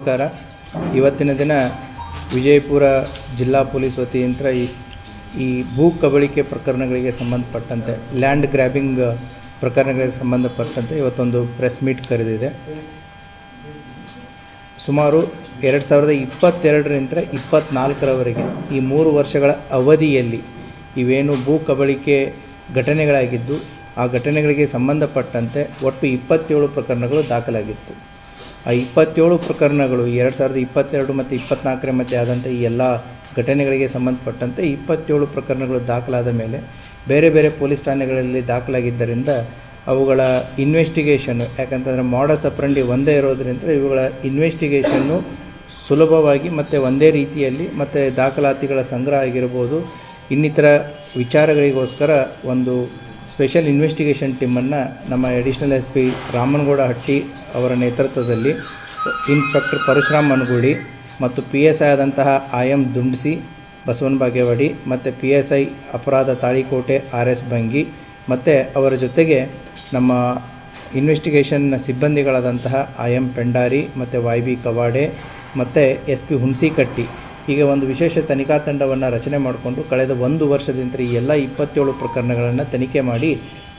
ನಮಸ್ಕಾರ. ಇವತ್ತಿನ ದಿನ ವಿಜಯಪುರ ಜಿಲ್ಲಾ ಪೊಲೀಸ್ ವತಿಯಿಂದ ಈ ಈ ಭೂ ಕಬಳಿಕೆ ಪ್ರಕರಣಗಳಿಗೆ ಸಂಬಂಧಪಟ್ಟಂತೆ, ಲ್ಯಾಂಡ್ ಗ್ರ್ಯಾಬಿಂಗ್ ಪ್ರಕರಣಗಳಿಗೆ ಸಂಬಂಧಪಟ್ಟಂತೆ ಇವತ್ತೊಂದು ಪ್ರೆಸ್ ಮೀಟ್ ಕರೆದಿದೆ. ಸುಮಾರು ಎರಡು ಸಾವಿರದ ಇಪ್ಪತ್ತೆರಡರಿಂದ ಇಪ್ಪತ್ತ್ನಾಲ್ಕರವರೆಗೆ ಈ ಮೂರು ವರ್ಷಗಳ ಅವಧಿಯಲ್ಲಿ ಇವೇನು ಭೂ ಕಬಳಿಕೆ ಘಟನೆಗಳಾಗಿದ್ದು, ಆ ಘಟನೆಗಳಿಗೆ ಸಂಬಂಧಪಟ್ಟಂತೆ ಒಟ್ಟು ಇಪ್ಪತ್ತೇಳು ಪ್ರಕರಣಗಳು ದಾಖಲಾಗಿತ್ತು. ಆ ಇಪ್ಪತ್ತೇಳು ಪ್ರಕರಣಗಳು, ಎರಡು ಸಾವಿರದ ಇಪ್ಪತ್ತೆರಡು ಮತ್ತು ಇಪ್ಪತ್ತ್ನಾಲ್ಕರ ಮಧ್ಯೆ ಆದಂಥ ಈ ಎಲ್ಲ ಘಟನೆಗಳಿಗೆ ಸಂಬಂಧಪಟ್ಟಂತೆ ಇಪ್ಪತ್ತೇಳು ಪ್ರಕರಣಗಳು ದಾಖಲಾದ ಮೇಲೆ ಬೇರೆ ಬೇರೆ ಪೊಲೀಸ್ ಠಾಣೆಗಳಲ್ಲಿ ದಾಖಲಾಗಿದ್ದರಿಂದ ಅವುಗಳ ಇನ್ವೆಸ್ಟಿಗೇಷನ್ನು ಯಾಕಂತಂದರೆ ಮಾಡಸ್ ಅಪ್ರಂಡಿ ಒಂದೇ ಇರೋದರಿಂದ ಇವುಗಳ ಇನ್ವೆಸ್ಟಿಗೇಷನ್ನು ಸುಲಭವಾಗಿ ಮತ್ತು ಒಂದೇ ರೀತಿಯಲ್ಲಿ ಮತ್ತು ದಾಖಲಾತಿಗಳ ಸಂಗ್ರಹ ಆಗಿರ್ಬೋದು. ಇನ್ನಿತರ ವಿಚಾರಗಳಿಗೋಸ್ಕರ ಒಂದು ಸ್ಪೆಷಲ್ ಇನ್ವೆಸ್ಟಿಗೇಷನ್ ಟೀಮನ್ನು ನಮ್ಮ additional S P Ramanagouda Hatti ಅವರ ನೇತೃತ್ವದಲ್ಲಿ ಇನ್ಸ್ಪೆಕ್ಟರ್ ಪರಶುರಾಮ್ ಮನಗೂಳಿ ಮತ್ತು ಪಿ ಎಸ್ ಐ ಆದಂತಹ ಐ ಎಂ ದುಂಡ್ಸಿ ಬಸವನ ಬಾಗೇವಾಡಿ ಮತ್ತು ಪಿ ಎಸ್ ಐ ಅಪರಾಧ ತಾಳಿಕೋಟೆ ಆರ್ ಎಸ್ ಬಂಗಿ ಮತ್ತು ಅವರ ಜೊತೆಗೆ ನಮ್ಮ ಇನ್ವೆಸ್ಟಿಗೇಷನ್ ಸಿಬ್ಬಂದಿಗಳಾದಂತಹ ಐ ಎಂ ಪೆಂಡಾರಿ ಮತ್ತು ವೈ ಬಿ ಕವಾಡೆ ಮತ್ತು ಎಸ್ ಪಿ ಹುಣಸಿಕಟ್ಟಿ ಹೀಗೆ ಒಂದು ವಿಶೇಷ ತನಿಖಾ ತಂಡವನ್ನು ರಚನೆ ಮಾಡಿಕೊಂಡು ಕಳೆದ ಒಂದು ವರ್ಷದಿಂದ ಈ ಎಲ್ಲ ಇಪ್ಪತ್ತೇಳು ಪ್ರಕರಣಗಳನ್ನು ತನಿಖೆ ಮಾಡಿ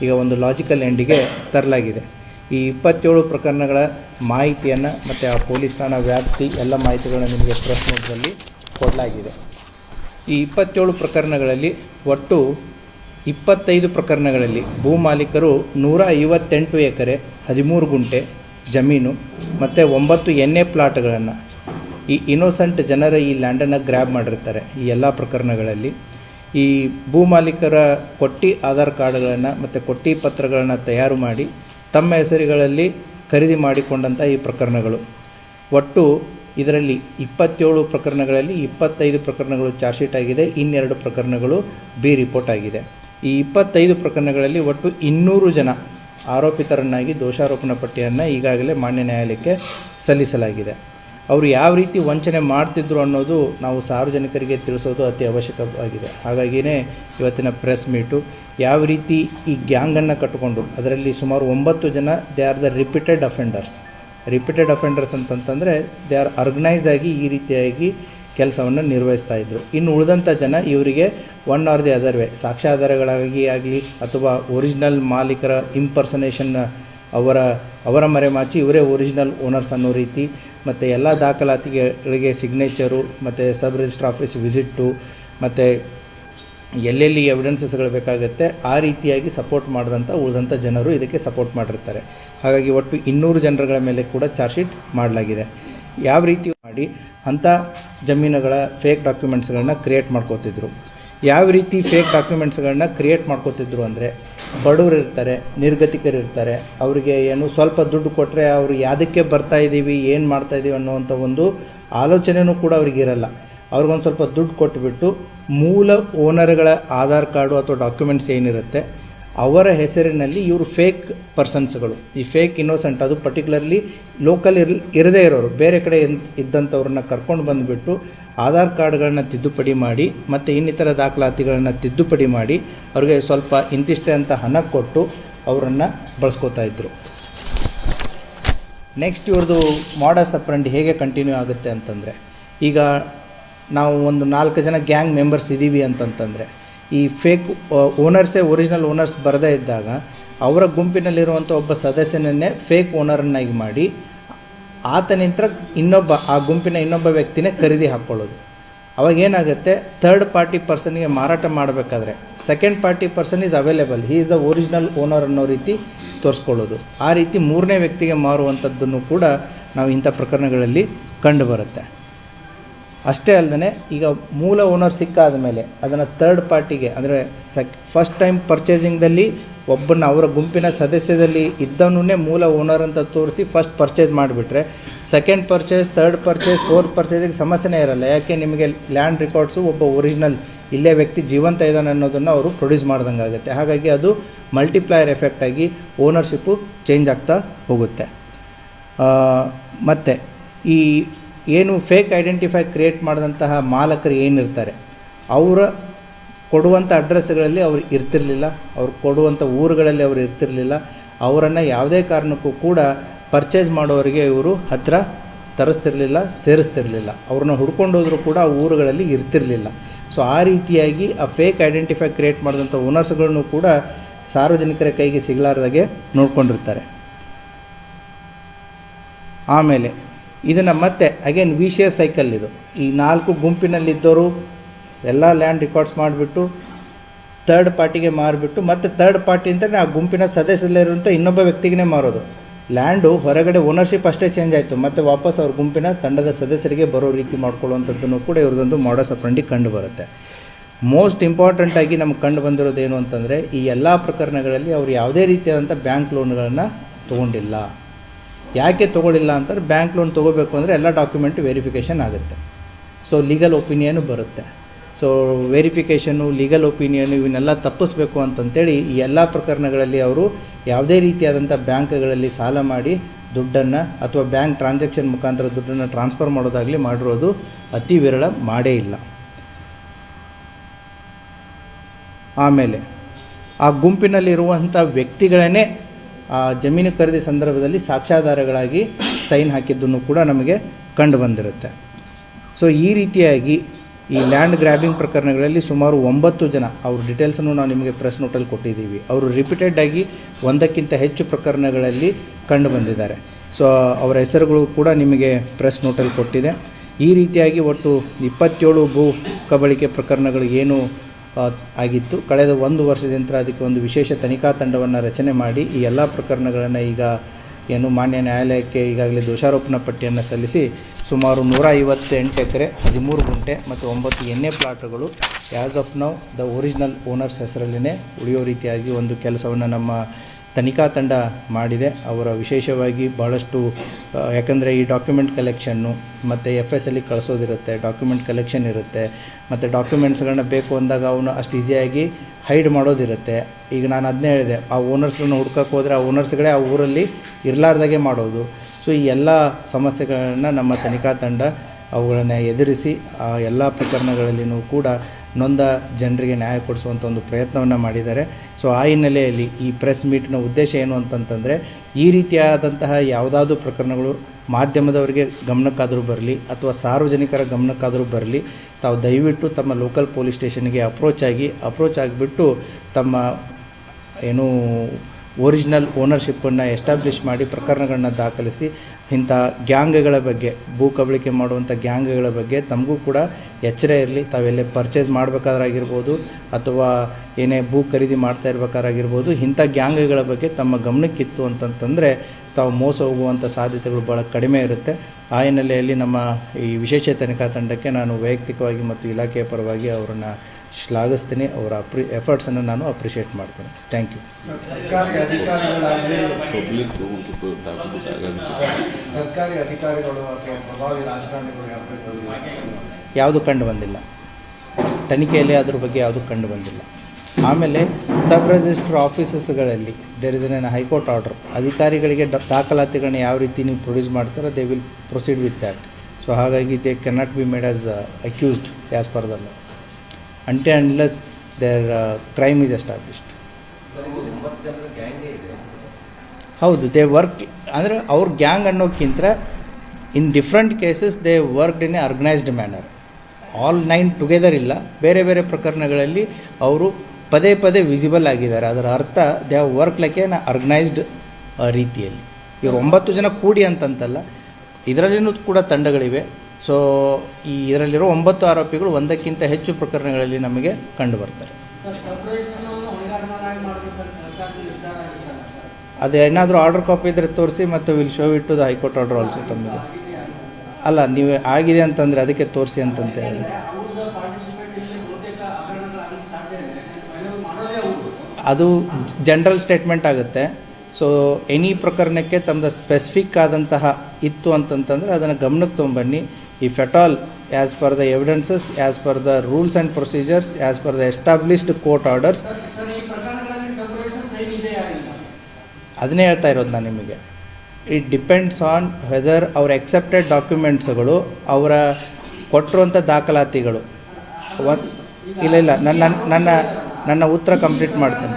ಈಗ ಒಂದು ಲಾಜಿಕಲ್ ಎಂಡಿಗೆ ತರಲಾಗಿದೆ. ಈ ಇಪ್ಪತ್ತೇಳು ಪ್ರಕರಣಗಳ ಮಾಹಿತಿಯನ್ನು ಮತ್ತು ಆ ಪೊಲೀಸ್ ಠಾಣಾ ವ್ಯಾಪ್ತಿ ಎಲ್ಲ ಮಾಹಿತಿಗಳನ್ನು ನಿಮಗೆ ಪ್ರೆಸ್ ನೋಟ್ನಲ್ಲಿ ಕೊಡಲಾಗಿದೆ. ಈ ಇಪ್ಪತ್ತೇಳು ಪ್ರಕರಣಗಳಲ್ಲಿ ಒಟ್ಟು ಇಪ್ಪತ್ತೈದು ಪ್ರಕರಣಗಳಲ್ಲಿ ಭೂ ಮಾಲೀಕರು ನೂರ ಐವತ್ತೆಂಟು ಎಕರೆ ಹದಿಮೂರು ಗುಂಟೆ ಜಮೀನು ಮತ್ತು ಒಂಬತ್ತು ಎಣ್ಣೆ ಪ್ಲಾಟ್ಗಳನ್ನು ಈ ಇನ್ನೋಸೆಂಟ್ ಜನರ ಈ ಲ್ಯಾಂಡನ್ನು ಗ್ರ್ಯಾಬ್ ಮಾಡಿರ್ತಾರೆ ಈ ಎಲ್ಲ ಪ್ರಕರಣಗಳಲ್ಲಿ. ಈ ಭೂ ಮಾಲೀಕರ ಕೊಟ್ಟಿ ಆಧಾರ್ ಕಾರ್ಡ್ಗಳನ್ನು ಮತ್ತು ಕೊಟ್ಟಿ ಪತ್ರಗಳನ್ನು ತಯಾರು ಮಾಡಿ ತಮ್ಮ ಹೆಸರುಗಳಲ್ಲಿ ಖರೀದಿ ಮಾಡಿಕೊಂಡಂಥ ಈ ಪ್ರಕರಣಗಳು. ಒಟ್ಟು ಇದರಲ್ಲಿ ಇಪ್ಪತ್ತೇಳು ಪ್ರಕರಣಗಳಲ್ಲಿ ಇಪ್ಪತ್ತೈದು ಪ್ರಕರಣಗಳು ಚಾರ್ಜ್ ಶೀಟ್ ಆಗಿದೆ, ಇನ್ನೆರಡು ಪ್ರಕರಣಗಳು ಬಿ ರಿಪೋರ್ಟ್ ಆಗಿದೆ. ಈ ಇಪ್ಪತ್ತೈದು ಪ್ರಕರಣಗಳಲ್ಲಿ ಒಟ್ಟು ಇನ್ನೂರು ಜನ ಆರೋಪಿತರನ್ನಾಗಿ ದೋಷಾರೋಪಣ ಪಟ್ಟಿಯನ್ನು ಈಗಾಗಲೇ ಮಾನ್ಯ ನ್ಯಾಯಾಲಯಕ್ಕೆ ಸಲ್ಲಿಸಲಾಗಿದೆ. ಅವರು ಯಾವ ರೀತಿ ವಂಚನೆ ಮಾಡ್ತಿದ್ರು ಅನ್ನೋದು ನಾವು ಸಾರ್ವಜನಿಕರಿಗೆ ತಿಳಿಸೋದು ಅತಿ ಅವಶ್ಯಕವಾಗಿದೆ. ಹಾಗಾಗಿಯೇ ಇವತ್ತಿನ ಪ್ರೆಸ್ ಮೀಟು ಯಾವ ರೀತಿ ಈ ಗ್ಯಾಂಗನ್ನು ಕಟ್ಟಿಕೊಂಡು ಅದರಲ್ಲಿ ಸುಮಾರು ಒಂಬತ್ತು ಜನ, they are the repeated offenders. Repeated offenders ಅಂತಂತಂದರೆ, ದೇ ಆರ್ ಆರ್ಗನೈಸ್ ಆಗಿ ಈ ರೀತಿಯಾಗಿ ಕೆಲಸವನ್ನು ನಿರ್ವಹಿಸ್ತಾ ಇದ್ದರು ಇನ್ನು ಉಳಿದಂಥ ಜನ ಇವರಿಗೆ one or the other way. ಸಾಕ್ಷ್ಯಾಧಾರಗಳಾಗಿ ಆಗಲಿ ಅಥವಾ ಒರಿಜಿನಲ್ ಮಾಲೀಕರ ಇಂಪರ್ಸನೇಷನ್ನ ಅವರ ಅವರ ಮರೆಮಾಚಿ ಇವರೇ ಒರಿಜಿನಲ್ ಓನರ್ಸ್ ಅನ್ನೋ ರೀತಿ ಮತ್ತು ಎಲ್ಲ ದಾಖಲಾತಿಗಳಿಗೆ ಸಿಗ್ನೇಚರು ಮತ್ತು ಸಬ್ ರಿಜಿಸ್ಟರ್ ಆಫೀಸ್ ವಿಸಿಟ್ಟು ಮತ್ತು ಎಲ್ಲೆಲ್ಲಿ ಎವಿಡೆನ್ಸಸ್ಗಳು ಬೇಕಾಗುತ್ತೆ, ಆ ರೀತಿಯಾಗಿ ಸಪೋರ್ಟ್ ಮಾಡಿದಂಥ ಉಳಿದಂಥ ಜನರು ಇದಕ್ಕೆ ಸಪೋರ್ಟ್ ಮಾಡಿರ್ತಾರೆ. ಹಾಗಾಗಿ ಒಟ್ಟು ಇನ್ನೂರು ಜನರುಗಳ ಮೇಲೆ ಕೂಡ ಚಾರ್ಜ್ ಶೀಟ್ ಮಾಡಲಾಗಿದೆ. ಯಾವ ರೀತಿ ಮಾಡಿ ಅಂಥ ಜಮೀನುಗಳ ಫೇಕ್ ಡಾಕ್ಯುಮೆಂಟ್ಸ್ಗಳನ್ನ ಕ್ರಿಯೇಟ್ ಮಾಡ್ಕೋತಿದ್ರು. ಯಾವ ರೀತಿ ಫೇಕ್ ಡಾಕ್ಯುಮೆಂಟ್ಸ್ಗಳನ್ನ ಕ್ರಿಯೇಟ್ ಮಾಡ್ಕೋತಿದ್ರು ಅಂದರೆ ಬಡವರು ಇರ್ತಾರೆ ನಿರ್ಗತಿಕರು ಇರ್ತಾರೆ ಅವರಿಗೆ ಏನು ಸ್ವಲ್ಪ ದುಡ್ಡು ಕೊಟ್ಟರೆ ಅವರು ಯಾವುದಕ್ಕೆ ಬರ್ತಾ ಇದ್ದೀವಿ ಏನು ಮಾಡ್ತಾ ಇದ್ದೀವಿ ಅನ್ನೋವಂಥ ಒಂದು ಆಲೋಚನೆಯೂ ಕೂಡ ಅವ್ರಿಗಿರಲ್ಲ ಅವ್ರಿಗೊಂದು ಸ್ವಲ್ಪ ದುಡ್ಡು ಕೊಟ್ಟುಬಿಟ್ಟು ಮೂಲ ಓನರ್ಗಳ ಆಧಾರ್ ಕಾರ್ಡು ಅಥವಾ ಡಾಕ್ಯುಮೆಂಟ್ಸ್ ಏನಿರುತ್ತೆ ಅವರ ಹೆಸರಿನಲ್ಲಿ ಇವರು ಫೇಕ್ ಪರ್ಸನ್ಸ್ಗಳು ಈ ಫೇಕ್ ಇನ್ನೋಸೆಂಟ್ ಅದು ಪರ್ಟಿಕ್ಯುಲರ್ಲಿ ಲೋಕಲ್ ಇರ್, ಇರದೇ ಇರೋರು. ಬೇರೆ ಕಡೆ ಇದ್ದಂಥವ್ರನ್ನ ಕರ್ಕೊಂಡು ಬಂದುಬಿಟ್ಟು ಆಧಾರ್ ಕಾರ್ಡ್ಗಳನ್ನ ತಿದ್ದುಪಡಿ ಮಾಡಿ, ಮತ್ತು ಇನ್ನಿತರ ದಾಖಲಾತಿಗಳನ್ನು ತಿದ್ದುಪಡಿ ಮಾಡಿ, ಅವ್ರಿಗೆ ಸ್ವಲ್ಪ ಇಂತಿಷ್ಟೇ ಅಂತ ಹಣ ಕೊಟ್ಟು ಅವರನ್ನು ಬಳಸ್ಕೊತಾ ಇದ್ದರು ನೆಕ್ಸ್ಟ್ ಇವ್ರದ್ದು ಮಾಡಸ್ ಅಪ್ರಂಡಿ ಹೇಗೆ ಕಂಟಿನ್ಯೂ ಆಗುತ್ತೆ ಅಂತಂದರೆ, ಈಗ ನಾವು ಒಂದು ನಾಲ್ಕು ಜನ ಗ್ಯಾಂಗ್ ಮೆಂಬರ್ಸ್ ಇದ್ದೀವಿ ಅಂತಂತಂದರೆ ಈ ಫೇಕ್ ಓನರ್ಸೇ ಒರಿಜಿನಲ್ ಓನರ್ಸ್ ಬರದೇ ಇದ್ದಾಗ ಅವರ ಗುಂಪಿನಲ್ಲಿರುವಂಥ ಒಬ್ಬ ಸದಸ್ಯನನ್ನೇ ಫೇಕ್ ಓನರನ್ನಾಗಿ ಮಾಡಿ ಆತನಿಂದ ಇನ್ನೊಬ್ಬ, ಆ ಗುಂಪಿನ ಇನ್ನೊಬ್ಬ ವ್ಯಕ್ತಿನೇ ಖರೀದಿ ಹಾಕ್ಕೊಳ್ಳೋದು ಅವಾಗ ಏನಾಗುತ್ತೆ? ಥರ್ಡ್ ಪಾರ್ಟಿ ಪರ್ಸನ್ಗೆ ಮಾರಾಟ ಮಾಡಬೇಕಾದ್ರೆ second party person is available he is the original owner ಅನ್ನೋ ರೀತಿ ತೋರಿಸ್ಕೊಳ್ಳೋದು. ಆ ರೀತಿ ಮೂರನೇ ವ್ಯಕ್ತಿಗೆ ಮಾರುವಂಥದ್ದನ್ನು ಕೂಡ ನಾವು ಇಂಥ ಪ್ರಕರಣಗಳಲ್ಲಿ ಕಂಡು ಬರುತ್ತೆ ಅಷ್ಟೇ ಅಲ್ಲದೆ ಈಗ ಮೂಲ ಓನರ್ ಸಿಕ್ಕಾದ ಮೇಲೆ ಅದನ್ನು ಥರ್ಡ್ ಪಾರ್ಟಿಗೆ ಅಂದರೆ ಸೆಕ್ ಫಸ್ಟ್ ಟೈಮ್ ಪರ್ಚೇಸಿಂಗ್ದಲ್ಲಿ ಒಬ್ಬನ ಅವರ ಗುಂಪಿನ ಸದಸ್ಯದಲ್ಲಿ ಇದ್ದವನ್ನೇ ಮೂಲ ಓನರ್ ಅಂತ ತೋರಿಸಿ ಫಸ್ಟ್ ಪರ್ಚೇಸ್ ಮಾಡಿಬಿಟ್ರೆ second purchase third purchase fourth ಪರ್ಚೇಸಿಗೆ ಸಮಸ್ಯೆನೇ ಇರಲ್ಲ. ಯಾಕೆ ನಿಮಗೆ ಲ್ಯಾಂಡ್ ರೆಕಾರ್ಡ್ಸು ಒಬ್ಬ ಒರಿಜಿನಲ್ ಇಲ್ಲೇ ವ್ಯಕ್ತಿ ಜೀವಂತ ಇದ್ದಾನೆ ಅನ್ನೋದನ್ನು ಅವರು ಪ್ರೊಡ್ಯೂಸ್ ಮಾಡ್ದಂಗೆ ಆಗುತ್ತೆ. ಹಾಗಾಗಿ ಅದು ಮಲ್ಟಿಪ್ಲೈಯರ್ ಎಫೆಕ್ಟ್ ಆಗಿ ಓನರ್ಶಿಪ್ಪು ಚೇಂಜ್ ಆಗ್ತಾ ಹೋಗುತ್ತೆ. ಮತ್ತು ಈ ಏನು ಫೇಕ್ ಐಡೆಂಟಿಫೈ ಕ್ರಿಯೇಟ್ ಮಾಡಿದಂತಹ ಮಾಲಕರು ಏನಿರ್ತಾರೆ? ಅವರ ಕೊಡುವಂಥ ಅಡ್ರೆಸ್ಗಳಲ್ಲಿ ಅವ್ರು ಇರ್ತಿರಲಿಲ್ಲ, ಅವ್ರು ಕೊಡುವಂಥ ಊರುಗಳಲ್ಲಿ ಅವರು ಇರ್ತಿರಲಿಲ್ಲ, ಅವರನ್ನು ಯಾವುದೇ ಕಾರಣಕ್ಕೂ ಕೂಡ ಪರ್ಚೇಸ್ ಮಾಡೋರಿಗೆ ಇವರು ಹತ್ತಿರ ತರಿಸ್ತಿರ್ಲಿಲ್ಲ, ಸೇರಿಸ್ತಿರ್ಲಿಲ್ಲ. ಅವ್ರನ್ನ ಹುಡ್ಕೊಂಡು ಹೋದರೂ ಕೂಡ ಊರುಗಳಲ್ಲಿ ಇರ್ತಿರಲಿಲ್ಲ. ಸೊ ಆ ರೀತಿಯಾಗಿ ಆ ಫೇಕ್ ಐಡೆಂಟಿಫೈ ಕ್ರಿಯೇಟ್ ಮಾಡಿದಂಥ ಹುನಸುಗಳನ್ನು ಕೂಡ ಸಾರ್ವಜನಿಕರ ಕೈಗೆ ಸಿಗಲಾರ್ದಾಗೆ ನೋಡ್ಕೊಂಡಿರ್ತಾರೆ. ಆಮೇಲೆ, ಇದನ್ನು ಮತ್ತೆ ಅಗೇನ್ ವಿಷಯ ಸೈಕಲ್ ಇದು. ಈ ನಾಲ್ಕು ಗುಂಪಿನಲ್ಲಿದ್ದವರು ಎಲ್ಲ ಲ್ಯಾಂಡ್ ರೆಕಾರ್ಡ್ಸ್ ಮಾಡಿಬಿಟ್ಟು ಥರ್ಡ್ ಪಾರ್ಟಿಗೆ ಮಾರಿಬಿಟ್ಟು, ಮತ್ತೆ ಥರ್ಡ್ ಪಾರ್ಟಿ ಅಂತಲೇ ಆ ಗುಂಪಿನ ಸದಸ್ಯರಲ್ಲಿರುವಂಥ ಇನ್ನೊಬ್ಬ ವ್ಯಕ್ತಿಗೇ ಮಾರೋದು. ಲ್ಯಾಂಡು ಹೊರಗಡೆ ಓನರ್ಶಿಪ್ ಅಷ್ಟೇ ಚೇಂಜ್ ಆಯಿತು. ಮತ್ತು ವಾಪಸ್ ಅವ್ರ ಗುಂಪಿನ ತಂಡದ ಸದಸ್ಯರಿಗೆ ಬರೋ ರೀತಿ ಮಾಡ್ಕೊಳ್ಳುವಂಥದ್ದನ್ನು ಕೂಡ ಇವ್ರದ್ದೊಂದು ಮಾಡಸ್ ಅಪ್ರಂಡಿ ಕಂಡು ಬರುತ್ತೆ. ಮೋಸ್ಟ್ ಇಂಪಾರ್ಟೆಂಟಾಗಿ ನಮ್ಗೆ ಕಂಡು ಏನು ಅಂತಂದರೆ, ಈ ಎಲ್ಲ ಪ್ರಕರಣಗಳಲ್ಲಿ ಅವರು ಯಾವುದೇ ರೀತಿಯಾದಂಥ ಬ್ಯಾಂಕ್ ಲೋನ್ಗಳನ್ನು ತೊಗೊಂಡಿಲ್ಲ. ಯಾಕೆ ತೊಗೊಳಿಲ್ಲ ಅಂತಂದ್ರೆ ಬ್ಯಾಂಕ್ ಲೋನ್ ತೊಗೋಬೇಕು ಅಂದರೆ ಎಲ್ಲ ಡಾಕ್ಯುಮೆಂಟ್ ವೆರಿಫಿಕೇಷನ್ ಆಗುತ್ತೆ. ಸೊ ಲೀಗಲ್ ಒಪಿನಿಯನ್ನು ಬರುತ್ತೆ. ಸೊ ವೆರಿಫಿಕೇಷನು ಲೀಗಲ್ ಒಪಿನಿಯನು ಇವನ್ನೆಲ್ಲ ತಪ್ಪಿಸ್ಬೇಕು ಅಂತಂತೇಳಿ ಈ ಎಲ್ಲ ಪ್ರಕರಣಗಳಲ್ಲಿ ಅವರು ಯಾವುದೇ ರೀತಿಯಾದಂಥ ಬ್ಯಾಂಕ್ಗಳಲ್ಲಿ ಸಾಲ ಮಾಡಿ ದುಡ್ಡನ್ನು ಅಥವಾ ಬ್ಯಾಂಕ್ ಟ್ರಾನ್ಸಾಕ್ಷನ್ ಮುಖಾಂತರ ದುಡ್ಡನ್ನು ಟ್ರಾನ್ಸ್ಫರ್ ಮಾಡೋದಾಗಲಿ ಮಾಡಿರೋದು ಅತಿ ವಿರಳ ಮಾಡೇ ಇಲ್ಲ. ಆಮೇಲೆ, ಆ ಗುಂಪಿನಲ್ಲಿರುವಂಥ ವ್ಯಕ್ತಿಗಳನ್ನೇ ಆ ಜಮೀನು ಖರೀದಿ ಸಂದರ್ಭದಲ್ಲಿ ಸಾಕ್ಷ್ಯಾಧಾರಗಳಾಗಿ ಸೈನ್ ಹಾಕಿದ್ದನ್ನು ಕೂಡ ನಮಗೆ ಕಂಡು ಬಂದಿರುತ್ತೆ. ಸೊ ಈ ರೀತಿಯಾಗಿ ಈ ಲ್ಯಾಂಡ್ ಗ್ರ್ಯಾಬಿಂಗ್ ಪ್ರಕರಣಗಳಲ್ಲಿ ಸುಮಾರು ಒಂಬತ್ತು ಜನ, ಅವ್ರ ಡೀಟೇಲ್ಸನ್ನು ನಾವು ನಿಮಗೆ ಪ್ರೆಸ್ ನೋಟಲ್ಲಿ ಕೊಟ್ಟಿದ್ದೀವಿ. ಅವರು ರಿಪೀಟೆಡ್ ಆಗಿ ಒಂದಕ್ಕಿಂತ ಹೆಚ್ಚು ಪ್ರಕರಣಗಳಲ್ಲಿ ಕಂಡು ಬಂದಿದ್ದಾರೆ. ಸೊ ಅವರ ಹೆಸರುಗಳು ಕೂಡ ನಿಮಗೆ ಪ್ರೆಸ್ ನೋಟಲ್ಲಿ ಕೊಟ್ಟಿದೆ. ಈ ರೀತಿಯಾಗಿ ಒಟ್ಟು ಇಪ್ಪತ್ತೇಳು ಭೂ ಕಬಳಿಕೆ ಪ್ರಕರಣಗಳು ಏನು ಆಗಿತ್ತು. ಕಳೆದ ಒಂದು ವರ್ಷದಿಂದ ಅದಕ್ಕೆ ಒಂದು ವಿಶೇಷ ತನಿಖಾ ತಂಡವನ್ನು ರಚನೆ ಮಾಡಿ ಈ ಎಲ್ಲ ಪ್ರಕರಣಗಳನ್ನು ಈಗ ಏನು ಮಾನ್ಯ ನ್ಯಾಯಾಲಯಕ್ಕೆ ಈಗಾಗಲೇ ದೋಷಾರೋಪಣಾ ಪಟ್ಟಿಯನ್ನು ಸಲ್ಲಿಸಿ ಸುಮಾರು ನೂರ ಐವತ್ತೆಂಟು ಎಕರೆ, ಹದಿಮೂರು ಗುಂಟೆ ಮತ್ತು ಒಂಬತ್ತು ಎಣ್ಣೆ ಪ್ಲಾಟ್ಗಳು as of now the original owners ಹೆಸರಲ್ಲೇ ಉಳಿಯೋ ರೀತಿಯಾಗಿ ಒಂದು ಕೆಲಸವನ್ನು ನಮ್ಮ ತನಿಖಾ ತಂಡ ಮಾಡಿದೆ. ಅವರ ವಿಶೇಷವಾಗಿ ಭಾಳಷ್ಟು ಯಾಕಂದರೆ ಈ ಡಾಕ್ಯುಮೆಂಟ್ ಕಲೆಕ್ಷನ್ನು ಮತ್ತು ಎಫ್ ಎಸ್ ಅಲ್ಲಿ ಕಳಿಸೋದಿರುತ್ತೆ ಡಾಕ್ಯುಮೆಂಟ್ ಕಲೆಕ್ಷನ್ ಇರುತ್ತೆ, ಮತ್ತು ಡಾಕ್ಯುಮೆಂಟ್ಸ್ಗಳನ್ನ ಬೇಕು ಅಂದಾಗ ಅವನು ಅಷ್ಟು ಈಸಿಯಾಗಿ ಹೈಡ್ ಮಾಡೋದಿರುತ್ತೆ. ಈಗ ನಾನು ಅದನ್ನೇ ಹೇಳಿದೆ, ಆ ಓನರ್ಸನ್ನು ಹುಡ್ಕಕ್ಕೆ ಹೋದರೆ ಆ ಓನರ್ಸ್ಗಳೇ ಆ ಊರಲ್ಲಿ ಇರಲಾರ್ದಾಗೆ ಮಾಡೋದು. ಸೊ ಈ ಎಲ್ಲ ಸಮಸ್ಯೆಗಳನ್ನು ನಮ್ಮ ತನಿಖಾ ತಂಡ ಅವುಗಳನ್ನು ಎದುರಿಸಿ, ಆ ಎಲ್ಲ ಪ್ರಕರಣಗಳಲ್ಲಿಯೂ ಕೂಡ ನೊಂದ ಜನರಿಗೆ ನ್ಯಾಯ ಕೊಡಿಸುವಂಥ ಒಂದು ಪ್ರಯತ್ನವನ್ನು ಮಾಡಿದ್ದಾರೆ. ಸೊ ಆ ಹಿನ್ನೆಲೆಯಲ್ಲಿ ಈ ಪ್ರೆಸ್ ಮೀಟ್ನ ಉದ್ದೇಶ ಏನು ಅಂತಂತಂದರೆ, ಈ ರೀತಿಯಾದಂತಹ ಯಾವುದಾದ್ರೂ ಪ್ರಕರಣಗಳು ಮಾಧ್ಯಮದವರಿಗೆ ಗಮನಕ್ಕಾದರೂ ಬರಲಿ ಅಥವಾ ಸಾರ್ವಜನಿಕರ ಗಮನಕ್ಕಾದರೂ ಬರಲಿ, ತಾವು ದಯವಿಟ್ಟು ತಮ್ಮ ಲೋಕಲ್ ಪೊಲೀಸ್ ಸ್ಟೇಷನ್ಗೆ ಅಪ್ರೋಚ್ ಆಗಿ ಅಪ್ರೋಚ್ ಆಗಿಬಿಟ್ಟು ತಮ್ಮ, ಏನು ಒರಿಜಿನಲ್ ಓನರ್ಶಿಪ್ಪನ್ನು ಎಸ್ಟಾಬ್ಲಿಷ್ ಮಾಡಿ ಪ್ರಕರಣಗಳನ್ನ ದಾಖಲಿಸಿ, ಇಂಥ ಗ್ಯಾಂಗ್ಗಳ ಬಗ್ಗೆ, ಭೂ ಕಬಳಿಕೆ ಮಾಡುವಂಥ ಗ್ಯಾಂಗ್ಗಳ ಬಗ್ಗೆ ತಮಗೂ ಕೂಡ ಎಚ್ಚರ ಇರಲಿ. ತಾವೆಲ್ಲೇ ಪರ್ಚೇಸ್ ಮಾಡಬೇಕಾದ್ರಾಗಿರ್ಬೋದು, ಅಥವಾ ಏನೇ ಭೂ ಖರೀದಿ ಮಾಡ್ತಾ ಇರಬೇಕಾದ್ರಾಗಿರ್ಬೋದು, ಇಂಥ ಗ್ಯಾಂಗ್ಗಳ ಬಗ್ಗೆ ತಮ್ಮ ಗಮನಕ್ಕಿತ್ತು ಅಂತಂತಂದರೆ ತಾವು ಮೋಸ ಹೋಗುವಂಥ ಸಾಧ್ಯತೆಗಳು ಭಾಳ ಕಡಿಮೆ ಇರುತ್ತೆ. ಆ ಹಿನ್ನೆಲೆಯಲ್ಲಿ ನಮ್ಮ ಈ ವಿಶೇಷ ತನಿಖಾ ತಂಡಕ್ಕೆ ನಾನು ವೈಯಕ್ತಿಕವಾಗಿ ಮತ್ತು ಇಲಾಖೆಯ ಪರವಾಗಿ ಅವರನ್ನು ಶ್ಲಾಘಿಸ್ತೀನಿ ಅವರ ಅಪ್ರಿ ಎಫರ್ಟ್ಸನ್ನು ನಾನು ಅಪ್ರಿಷಿಯೇಟ್ ಮಾಡ್ತೀನಿ. ಥ್ಯಾಂಕ್ ಯು ಸರ್ಕಾರಿ ಅಧಿಕಾರಿಗಳು ಯಾವುದು ಕಂಡು ಬಂದಿಲ್ಲ. ತನಿಖೆಯಲ್ಲಿ ಅದ್ರ ಬಗ್ಗೆ ಯಾವುದು ಕಂಡು ಬಂದಿಲ್ಲ. ಆಮೇಲೆ sub register ಆಫೀಸಸ್ಗಳಲ್ಲಿ there is an high court order ಅಧಿಕಾರಿಗಳಿಗೆ ಡ ದಾಖಲಾತಿಗಳನ್ನ ಯಾವ ರೀತಿ ನೀವು ಪ್ರೊಡ್ಯೂಸ್ ಮಾಡ್ತಾರೋ they will proceed with that so ಹಾಗಾಗಿ they cannot be made as accused as per the law ಅಂಟೆ unless there crime is established ಹೌದು ದೇ ವರ್ಕ್ ಅಂದರೆ ಅವ್ರ gang ಅನ್ನೋಕ್ಕಿಂತ in different cases they worked in a organised manner all nine together ಇಲ್ಲ. ಬೇರೆ ಬೇರೆ ಪ್ರಕರಣಗಳಲ್ಲಿ ಅವರು ಪದೇ ಪದೇ ವಿಸಿಬಲ್ ಆಗಿದ್ದಾರೆ. ಅದರ ಅರ್ಥ they have work like an organised ರೀತಿಯಲ್ಲಿ. ಇವರು ಒಂಬತ್ತು ಜನ ಕೂಡಿ ಅಂತಂತಲ್ಲ ಇದರಲ್ಲಿನೂ ಕೂಡ ತಂಡಗಳಿವೆ. ಸೊ ಈ ಇದರಲ್ಲಿರೋ ಒಂಬತ್ತು ಆರೋಪಿಗಳು ಒಂದಕ್ಕಿಂತ ಹೆಚ್ಚು ಪ್ರಕರಣಗಳಲ್ಲಿ ನಮಗೆ ಕಂಡು ಬರ್ತಾರೆ ಅದು ಏನಾದರೂ ಆರ್ಡರ್ ಕಾಪಿ ಇದ್ದರೆ ತೋರಿಸಿ ಮತ್ತು will show it the high court order also ತಮಗೆ ಅಲ್ಲ ನೀವು ಆಗಿದೆ ಅಂತಂದರೆ ಅದಕ್ಕೆ ತೋರಿಸಿ ಅಂತಂತ ಹೇಳಿ. ಅದು ಜನರಲ್ ಸ್ಟೇಟ್ಮೆಂಟ್ ಆಗುತ್ತೆ. ಸೊ ಎನಿ ಪ್ರಕರಣಕ್ಕೆ ತಮ್ಮದು ಸ್ಪೆಸಿಫಿಕ್ ಆದಂತಹ ಇತ್ತು ಅಂತಂತಂದರೆ ಅದನ್ನು ಗಮನಕ್ಕೆ ತೊಗೊಂಬನ್ನಿ. If at all as per the evidences as per the rules and procedures as per the established court orders ಅದನ್ನೇ ಹೇಳ್ತಾ ಇರೋದು ನಾನು ನಿಮಗೆ. ಇಟ್ ಡಿಪೆಂಡ್ಸ್ ಆನ್ ವೆದರ್ ಅವ್ರ ಎಕ್ಸೆಪ್ಟೆಡ್ ಡಾಕ್ಯುಮೆಂಟ್ಸ್ಗಳು ಅವರ ಕೊಟ್ಟಿರುವಂಥ ದಾಖಲಾತಿಗಳು. ಇಲ್ಲ ಇಲ್ಲ ನನ್ನ ನನ್ನ ನನ್ನ ಉತ್ತರ ಕಂಪ್ಲೀಟ್ ಮಾಡ್ತೀನಿ.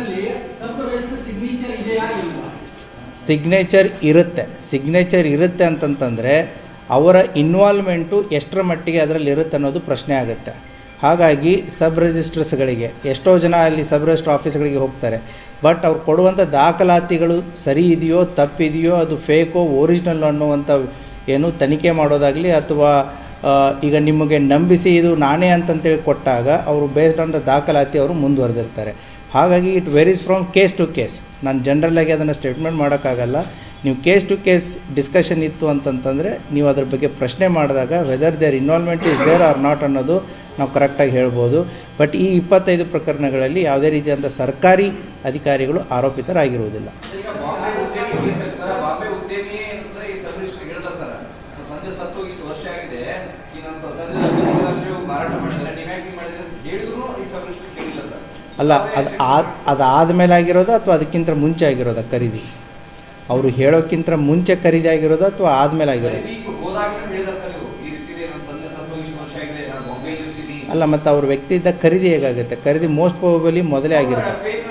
ಸಿಗ್ನೇಚರ್ ಇರುತ್ತೆ. ಸಿಗ್ನೇಚರ್ ಇರುತ್ತೆ ಅಂತಂತಂದರೆ ಅವರ ಇನ್ವಾಲ್ವ್ಮೆಂಟು ಎಷ್ಟರ ಮಟ್ಟಿಗೆ ಅದರಲ್ಲಿ ಇರುತ್ತೆ ಅನ್ನೋದು ಪ್ರಶ್ನೆ ಆಗುತ್ತೆ. ಹಾಗಾಗಿ ಸಬ್ ರಿಜಿಸ್ಟ್ರಸ್ಗಳಿಗೆ ಎಷ್ಟೋ ಜನ ಅಲ್ಲಿ ಸಬ್ ರಿಜಿಸ್ಟರ್ ಆಫೀಸ್ಗಳಿಗೆ ಹೋಗ್ತಾರೆ. ಬಟ್ ಅವ್ರು ಕೊಡುವಂಥ ದಾಖಲಾತಿಗಳು ಸರಿ ಇದೆಯೋ, ತಪ್ಪಿದೆಯೋ, ಅದು ಫೇಕೋ ಒರಿಜಿನಲ್ ಅನ್ನುವಂಥ ಏನು ತನಿಖೆ ಮಾಡೋದಾಗಲಿ ಅಥವಾ ಈಗ ನಿಮಗೆ ನಂಬಿಸಿ ಇದು ನಾನೇ ಅಂತಂತೇಳಿ ಕೊಟ್ಟಾಗ ಅವರು ಬೇಸ್ಡ್ ಆನ್ ದ ದಾಖಲಾತಿ ಅವರು ಮುಂದುವರೆದಿರ್ತಾರೆ. ಹಾಗಾಗಿ it varies from case to case ನಾನು ಜನರಲಾಗಿ ಅದನ್ನು ಸ್ಟೇಟ್ಮೆಂಟ್ ಮಾಡೋಕ್ಕಾಗಲ್ಲ. ನೀವು ಕೇಸ್ ಟು ಕೇಸ್ ಡಿಸ್ಕಷನ್ ಇತ್ತು ಅಂತಂತಂದರೆ ನೀವು ಅದ್ರ ಬಗ್ಗೆ ಪ್ರಶ್ನೆ ಮಾಡಿದಾಗ whether there involvement is there or not ಅನ್ನೋದು ನಾವು ಕರೆಕ್ಟಾಗಿ ಹೇಳ್ಬೋದು. ಬಟ್ ಈ ಇಪ್ಪತ್ತೈದು ಪ್ರಕರಣಗಳಲ್ಲಿ ಯಾವುದೇ ರೀತಿಯಾದಂಥ ಸರ್ಕಾರಿ ಅಧಿಕಾರಿಗಳು ಆರೋಪಿತರಾಗಿರುವುದಿಲ್ಲ. ಅಲ್ಲ ಅದು ಆದ ಅದಾದಮೇಲೆ ಆಗಿರೋದು ಅಥವಾ ಅದಕ್ಕಿಂತ ಮುಂಚೆ ಆಗಿರೋದ ಖರೀದಿ? ಅವರು ಹೇಳೋಕ್ಕಿಂತ ಮುಂಚೆ ಖರೀದಿ ಆಗಿರೋದು ಅಥವಾ ಆದಮೇಲೆ ಆಗಿರೋದು ಅಲ್ಲ ಮತ್ತು ಅವ್ರ ವ್ಯಕ್ತಿಯಿಂದ ಖರೀದಿ ಹೇಗಾಗುತ್ತೆ? ಖರೀದಿ ಮೋಸ್ಟ್ ಪ್ರಾಬಲಿ ಮೊದಲೇ ಫೇಕ್